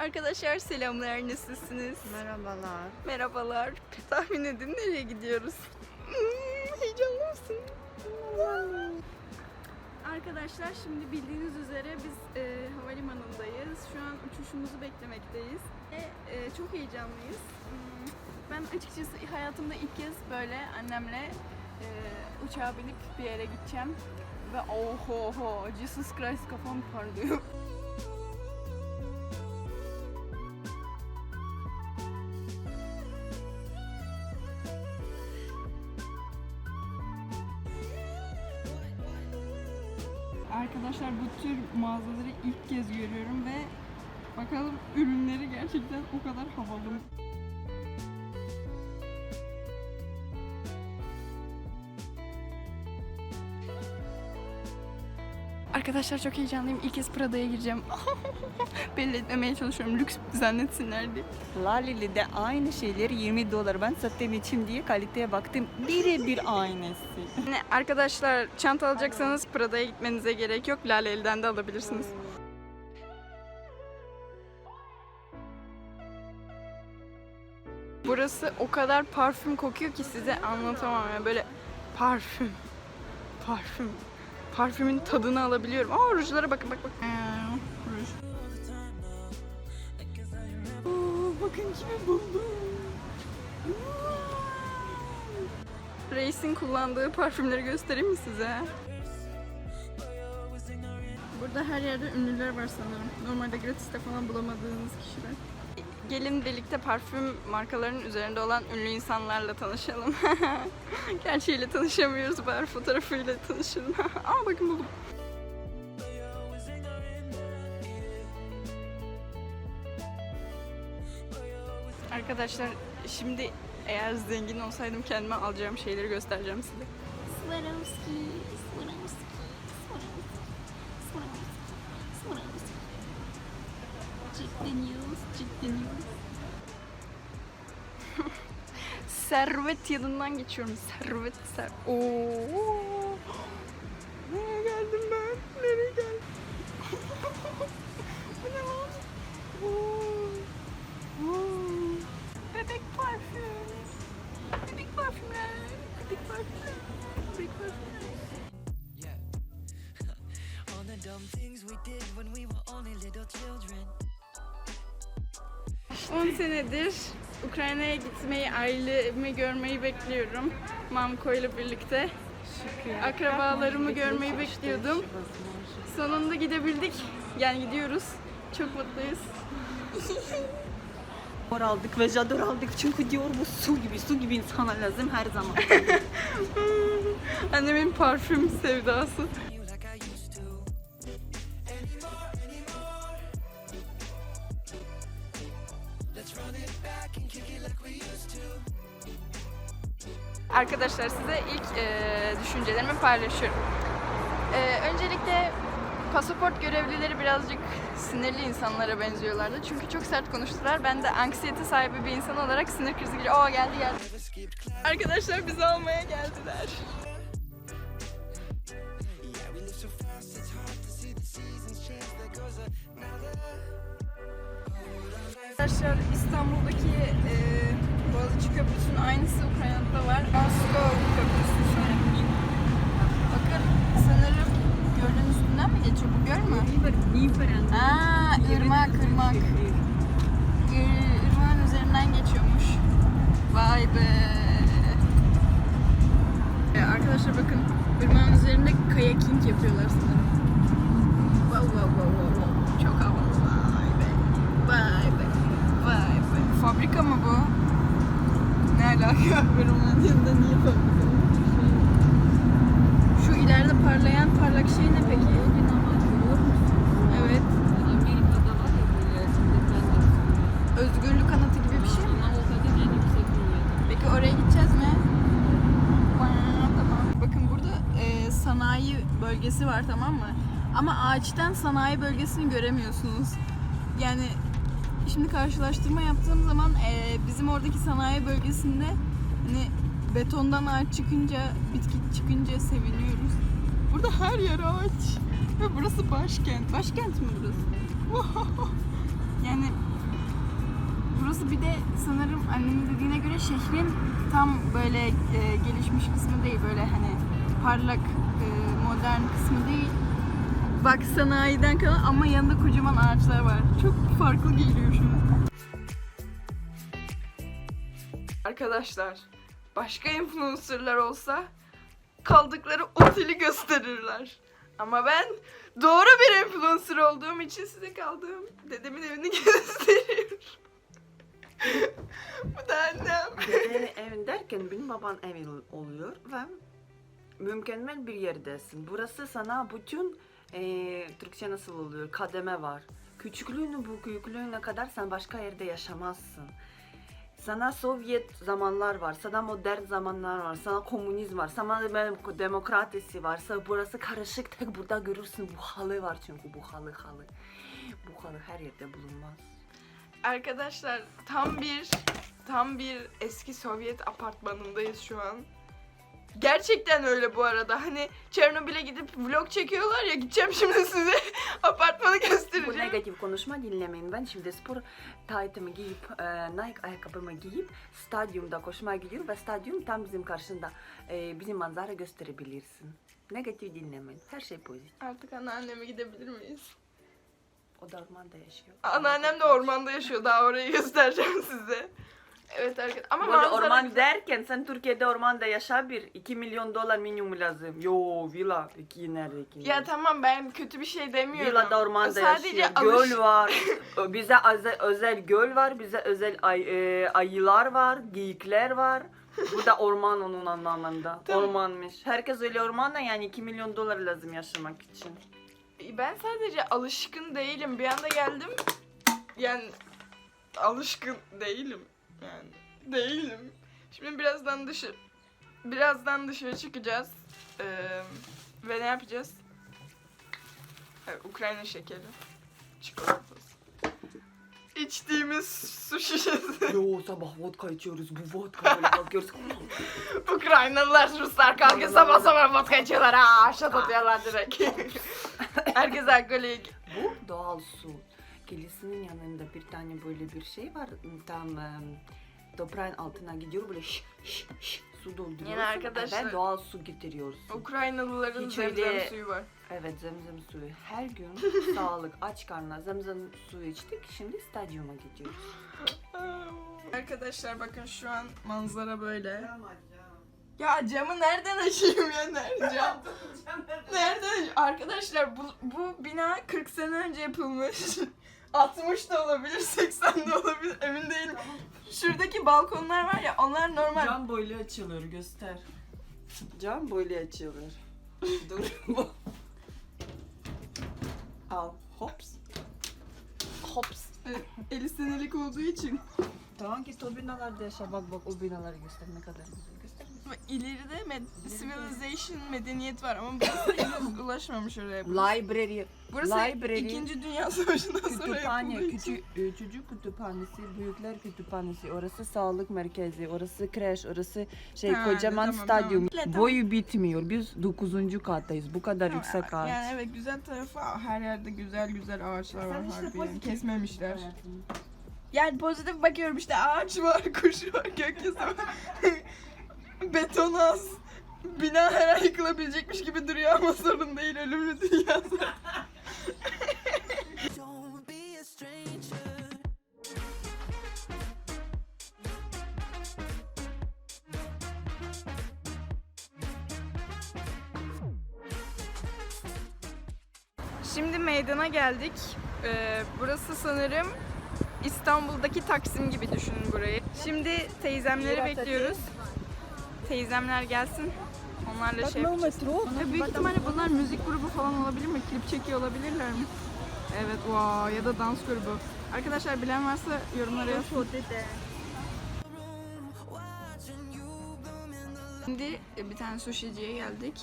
Arkadaşlar selamlar nasılsınız? Merhabalar. Merhabalar. Tahmin edin nereye gidiyoruz? Hmm, heyecanlı mısın? Arkadaşlar şimdi bildiğiniz üzere biz e, havalimanındayız. Şu an uçuşumuzu beklemekteyiz. Ve e, çok heyecanlıyız. Hmm, Ben açıkçası hayatımda ilk kez böyle annemle e, uçağa binip bir yere gideceğim. Ve oho oho Jesus Christ kafam parlıyor. Arkadaşlar bu tür mağazaları ilk kez görüyorum ve bakalım ürünleri gerçekten o kadar havalı Arkadaşlar çok heyecanlıyım. İlk kez Prada'ya gireceğim. Belli etmemeye çalışıyorum lüks zannetsinler diye. Lalili'de aynı şeyleri 20 dolar ben satayım için diye kaliteye baktım. Birebir aynısı. Arkadaşlar çanta alacaksanız Prada'ya gitmenize gerek yok. Lale elden de alabilirsiniz. Burası o kadar parfüm kokuyor ki size anlatamam yani böyle parfüm, parfüm, parfümün tadını alabiliyorum. Aa rujlara bakın bak bak. Oo, bakın kimi buldum. Reis'in kullandığı parfümleri göstereyim mi size? Burada her yerde ünlüler var sanırım. Normalde gratis'te falan bulamadığınız kişiler. Gelin birlikte parfüm markalarının üzerinde olan ünlü insanlarla tanışalım. Gerçeğiyle tanışamıyoruz bari fotoğrafıyla tanışalım. Aa bakın buldum. Arkadaşlar şimdi eğer zengin olsaydım kendime alacağım şeyleri göstereceğim size. Swarovski, Swarovski, Servet yanından geçiyorum. Servet, ser... Oo. Nereye geldim ben? Nereye geldim? Bu ne lan? Oo. Oo. Bebek parfüm. Bebek parfümler. Bebek parfümler. Bebek parfümler. All the dumb things we did when we were only little children. 10 senedir Ukrayna'ya gitmeyi, ailemi görmeyi bekliyorum. Mamko ile birlikte. Akrabalarımı görmeyi bekliyordum. Sonunda gidebildik. Yani gidiyoruz. Çok mutluyuz. Jador aldık ve jador aldık çünkü diyor bu su gibi su gibi insana lazım her zaman. Annemin parfüm sevdası. Arkadaşlar size ilk eee, düşüncelerimi paylaşıyorum. Eee, öncelikle pasaport görevlileri birazcık sinirli insanlara benziyorlardı. Çünkü çok sert konuştular. Ben de anksiyete sahibi bir insan olarak sinir krizi geçirdim. Aa geldi geldi. Arkadaşlar bizi almaya geldiler. Boğaziçi Köprüsü'nün aynısı Ukrayna'da da var. Moskova Köprüsü sanırım. Bakın sanırım gölün üstünden mi geçiyor bu göl mü? Aa, ırmak ırmak. Ir- Irmağın üzerinden geçiyormuş. Vay be. E, arkadaşlar bakın ırmağın üzerinde kayaking yapıyorlar sanırım. Wow wow wow wow wow. Çok havalı. Vay be. Vay be. Vay be. Fabrika mı bu? Ne alaka? Irmağın yanında niye fabrika? Şu ileride parlak şey ne peki? Evet. Amerika'da var ya böyle Özgürlük kanatı gibi bir şey mi? Ama o zaten en yüksek. Peki oraya gideceğiz mi? Tamam. Bakın burada e, sanayi bölgesi var tamam mı? Ama ağaçtan sanayi bölgesini göremiyorsunuz. Yani şimdi karşılaştırma yaptığım zaman e, bizim oradaki sanayi bölgesinde hani betondan ağaç çıkınca, bitki çıkınca seviniyoruz. Burada her yer ağaç. Ve burası başkent. Başkent mi burası? yani burası bir de sanırım annemin dediğine göre şehrin tam böyle e, gelişmiş kısmı değil. Böyle hani parlak, e, modern kısmı değil. Bak sanayiden kalan ama yanında kocaman ağaçlar var. Çok farklı geliyor an. Arkadaşlar, başka influencerlar olsa kaldıkları oteli gösterirler. Ama ben doğru bir influencer olduğum için size kaldığım dedemin evini gösteriyorum. Bu da annem. Dedenin evin derken benim baban evi oluyor ve mükemmel bir yerdesin. Burası sana bütün eee Türkçe nasıl oluyor? Kademe var. Küçüklüğünü bu büyüklüğüne kadar sen başka yerde yaşamazsın. Sana Sovyet zamanlar var, sana modern zamanlar var, sana komünizm var, sana dem- demokratisi var. Sana burası karışık tek burada görürsün bu halı var çünkü bu halı halı. Bu halı her yerde bulunmaz. Arkadaşlar tam bir tam bir eski Sovyet apartmanındayız şu an. Gerçekten öyle bu arada. Hani Çernobil'e gidip vlog çekiyorlar ya gideceğim şimdi size apartmanı Bu göstereceğim. negatif konuşma dinlemeyin. Ben şimdi spor taytımı giyip, e, Nike ayakkabımı giyip stadyumda koşmaya gidiyorum ve stadyum tam bizim karşında. E, bizim manzara gösterebilirsin. Negatif dinlemeyin. Her şey pozitif. Artık anneanneme gidebilir miyiz? O da ormanda yaşıyor. Anneannem de ormanda yaşıyor. Daha orayı göstereceğim size. Evet arkadaşlar. Ama Bu arada manzara orman güzel. derken sen Türkiye'de ormanda yaşa bir 2 milyon dolar minimum lazım. Yo villa. İki nerede iki Ya tamam ben kötü bir şey demiyorum. Villada ormanda Sadece yaşıyor. alış- Göl var. bize özel, özel göl var. Bize özel ay, e, ayılar var. Geyikler var. Bu da orman onun anlamında. Tamam. Ormanmış. Herkes öyle ormanda yani 2 milyon dolar lazım yaşamak için. Ben sadece alışkın değilim. Bir anda geldim. Yani alışkın değilim. Yani değilim. Şimdi birazdan dışı birazdan dışarı çıkacağız. Ee, ve ne yapacağız? Evet, Ukrayna şekeri. Çikolatası. İçtiğimiz su şişesi. Yo sabah vodka içiyoruz. Bu vodka böyle kalkıyoruz. Ukraynalılar, Ruslar kalkıyor sabah sabah vodka içiyorlar. Aa, şat atıyorlar direkt. Herkes alkolik. Bu doğal su. Kilisinin yanında bir tane böyle bir şey var. Tam em, toprağın altına gidiyor böyle şş, şş, şş, su dolduruyorsun. Yani arkadaşlar- Evet doğal su getiriyorsun. Ukraynalıların Hiç zemzem öyle- suyu var. Evet zemzem suyu. Her gün sağlık aç karnına zemzem suyu içtik. Şimdi stadyuma gidiyoruz. Arkadaşlar bakın şu an manzara böyle. Ya camı nereden açayım ya? Nerede cam? nereden? Arkadaşlar bu, bu bina 40 sene önce yapılmış. 60 da olabilir, 80 de olabilir emin değilim. Şuradaki balkonlar var ya onlar normal. Cam böyle açılır göster. Cam böyle açılır. Dur bu. Al. Hops. Hops. 50 senelik olduğu için. Tamam git o binalarda yaşa. Bak bak o binaları göster ne kadar güzel. Göster. İleride med- civilization medeniyet var ama burası henüz ulaşmamış oraya. Library. Burası library. İkinci Dünya Savaşı'ndan sonra Kütüphane, yapıldığı için. küçük, e, çocuk kütüphanesi, büyükler kütüphanesi, orası sağlık merkezi, orası kreş, orası şey Ha, kocaman tamam, stadyum. tamam. Boyu bitmiyor. Biz 9. kattayız. Bu kadar Tamam, yüksek ağaç. Yani evet güzel tarafı her yerde güzel güzel ağaçlar var harbi. Kesmemişler. Yani pozitif bakıyorum işte ağaç var, kuş var, gökyüzü var. Beton az. Bina her an yıkılabilecekmiş gibi duruyor ama sorun değil ölümlü dünya. Şimdi meydana geldik. Ee, burası sanırım İstanbul'daki Taksim gibi düşünün burayı. Şimdi teyzemleri bekliyoruz. Teyzemler gelsin. Onlarla şey yapacağız. Ya büyük ihtimalle bunlar müzik grubu falan olabilir mi? Klip çekiyor olabilirler mi? Evet, wow. ya da dans grubu. Arkadaşlar bilen varsa yorumlara yazın. Şimdi e, bir tane sushiciye geldik.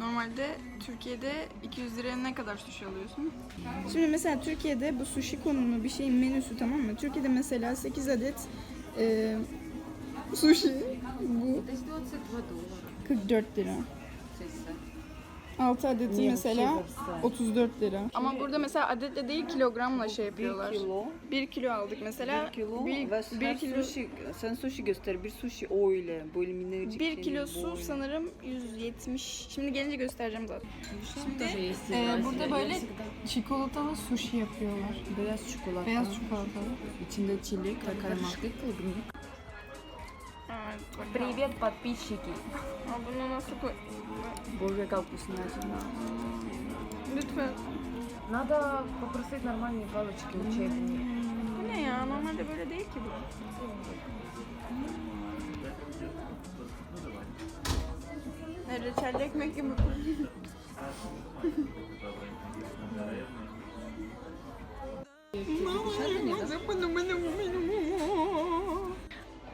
Normalde Türkiye'de 200 liraya ne kadar sushi alıyorsun? Şimdi mesela Türkiye'de bu sushi konulu bir şeyin menüsü tamam mı? Türkiye'de mesela 8 adet e, sushi bu 44 lira. 6 adeti Niye? mesela Şey varsa. 34 lira. Ama burada mesela adetle değil kilogramla şey yapıyorlar. 1 kilo. 1 kilo aldık mesela. 1 kilo bir, ve bir her kilo, sushi, sen sushi göster. Bir sushi öyle. Böyle minnacık 1 şeyler, kilosu sanırım 170. Şimdi gelince göstereceğim zaten. Şimdi Ee, burada böyle çikolatalı sushi yapıyorlar. Beyaz çikolata. Beyaz çikolatalı. İçinde çilek ve kaymak. Привет, подписчики. А блин, у нас такой... Боже, как вкуснятина. Литве. Надо попросить нормальные палочки учебные. Не, а нам надо были деякі були. Речаль, як ми ким. Мама, я не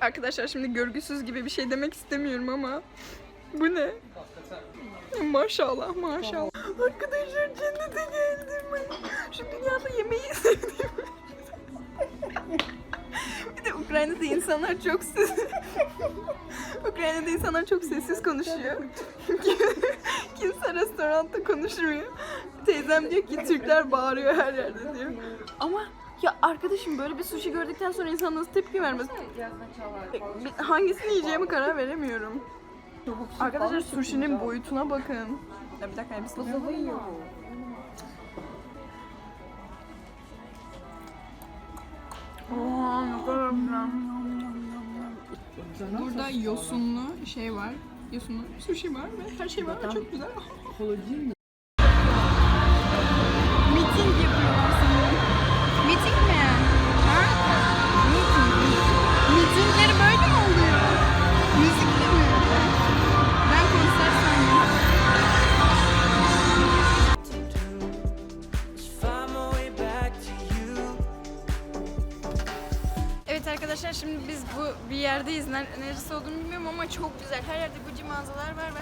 Arkadaşlar şimdi görgüsüz gibi bir şey demek istemiyorum ama bu ne? Maşallah maşallah. Arkadaşlar cennete geldim. Şu dünyada yemeği sevdiğim. bir de Ukrayna'da insanlar çok sessiz. Ukrayna'da insanlar çok sessiz konuşuyor. Kimse restoranda konuşmuyor. Teyzem diyor ki Türkler bağırıyor her yerde diyor. Ama ya arkadaşım böyle bir sushi gördükten sonra insan nasıl tepki vermez? Bir- Hangisini yiyeceğimi karar veremiyorum. Arkadaşlar sushi'nin boyutuna bakın. Ya bir dakika hepsini. Ne kadar güzel. Burada yosunlu şey var. Yosunlu sushi var ve her şey var ve çok güzel.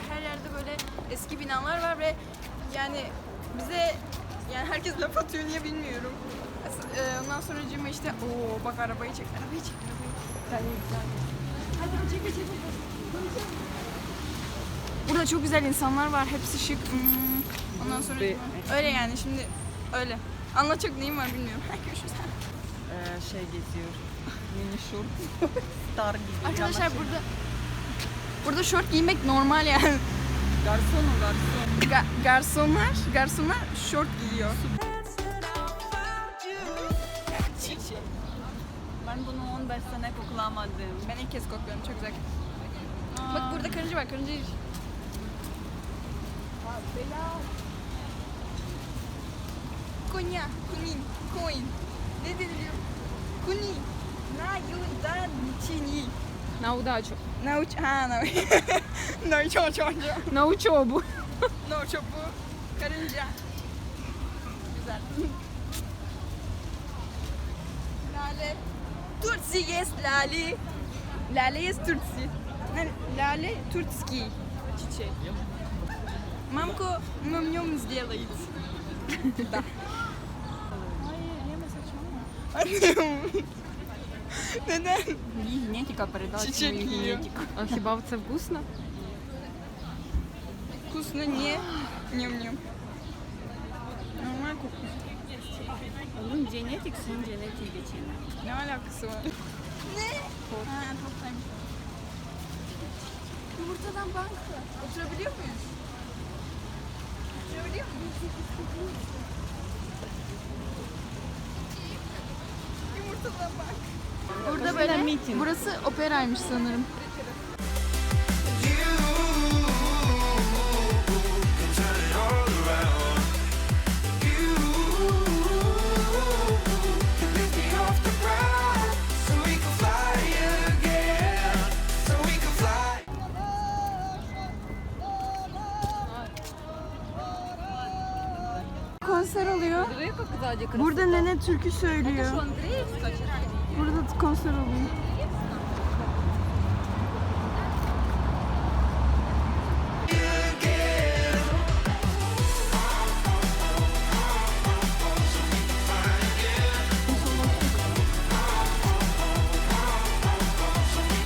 Her yerde böyle eski binalar var ve yani bize yani herkes laf atıyor niye bilmiyorum. E, Ondan sonra cima işte o bak arabayı çek, arabayı çek, arabayı. Hadi çek, çek, çek. Burada çok güzel insanlar var. Hepsi şık. Hmm. Ondan sonra öyle yani şimdi öyle. Anlatacak neyim var bilmiyorum. Görüşürüz. Ee, şey geziyor. Mini short. Star gibi. Arkadaşlar burada burada şort giymek normal yani. Garson o garson. Ga- garsonlar, garsonlar şort giyiyor. Ben bunu 15 sene koklamadım. Ben ilk kez kokluyorum, çok güzel. Bak burada karınca var, karınca. Konya, kunin, coin. Ne deniliyor? Kuni. Na yudan chini. На удачу. Na uç, ha na Na uç, uç, uç. На учебу. No çöpü. Karınca. Güzel. Lale. Tutsi yes lale. Lale yes tutsi. Ne? Lale tutski. Çiçek. Mamko mumyum сделает. Да. Neden? Генетика передача. Чечек її. А хіба це вкусно? Вкусно не. Ням-ням. Normal kokuyor. Onun genetik, senin genetik geçin. Ne alakası var? Ne? Ha, toplaymış. Yumurtadan banka. Oturabiliyor muyuz? Oturabiliyor muyuz? Yumurtadan bank. Burada böyle, burası operaymış sanırım. Konser oluyor. Burada nene türkü söylüyor. Burada konser oluyor.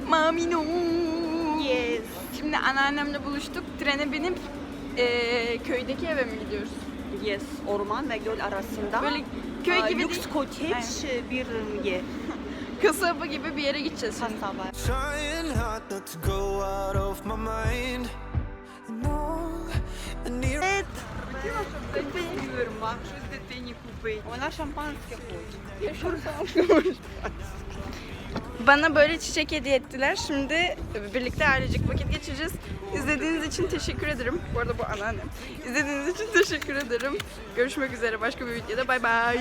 Mamino. Yes. Şimdi anneannemle buluştuk. Trene binip e, köydeki eve mi gidiyoruz? Yes, orman ve göl arasında. Böyle köy gibi lüks değil, cottage bir yer kasaba gibi bir yere gideceğiz şimdi. Kasaba. Trying hard not to go out of my mind. And all I need. Seviyorum bak şu детей купить. Ona şampanske koy. Bana böyle çiçek hediye ettiler. Şimdi birlikte ailecek vakit geçireceğiz. İzlediğiniz için teşekkür ederim. Bu arada bu anneannem. İzlediğiniz için teşekkür ederim. Görüşmek üzere başka bir videoda. Bay bay.